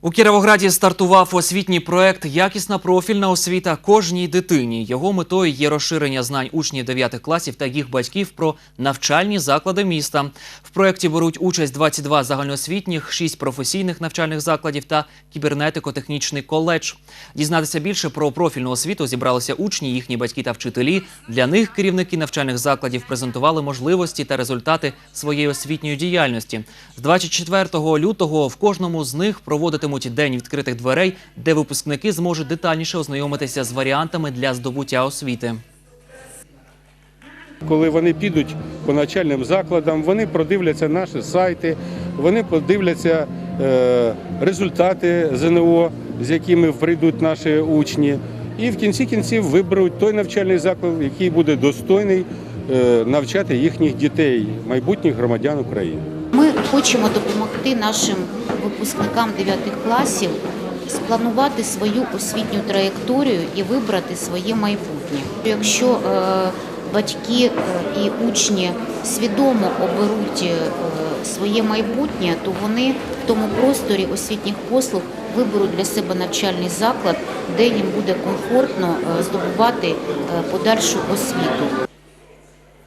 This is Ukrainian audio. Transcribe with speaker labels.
Speaker 1: У Кіровограді стартував освітній проект Якісна профільна освіта кожній дитині. Його метою є розширення знань учнів 9 класів та їх батьків про навчальні заклади міста. В проекті беруть участь 22 загальноосвітніх, 6 професійних навчальних закладів та кібернетико-технічний коледж. Дізнатися більше про профільну освіту зібралися учні, їхні батьки та вчителі. Для них керівники навчальних закладів презентували можливості та результати своєї освітньої діяльності. З 24 лютого в кожному з них проводитимуть день відкритих дверей, де випускники зможуть детальніше ознайомитися з варіантами для здобуття освіти.
Speaker 2: Коли вони підуть по навчальним закладам, вони продивляться наші сайти, вони подивляться е, результати ЗНО, з якими прийдуть наші учні, і в кінці кінців виберуть той навчальний заклад, який буде достойний е, навчати їхніх дітей, майбутніх громадян України.
Speaker 3: Хочемо допомогти нашим випускникам 9 класів спланувати свою освітню траєкторію і вибрати своє майбутнє. Якщо е, батьки е, і учні свідомо оберуть е, своє майбутнє, то вони в тому просторі освітніх послуг виберуть для себе навчальний заклад, де їм буде комфортно здобувати подальшу освіту.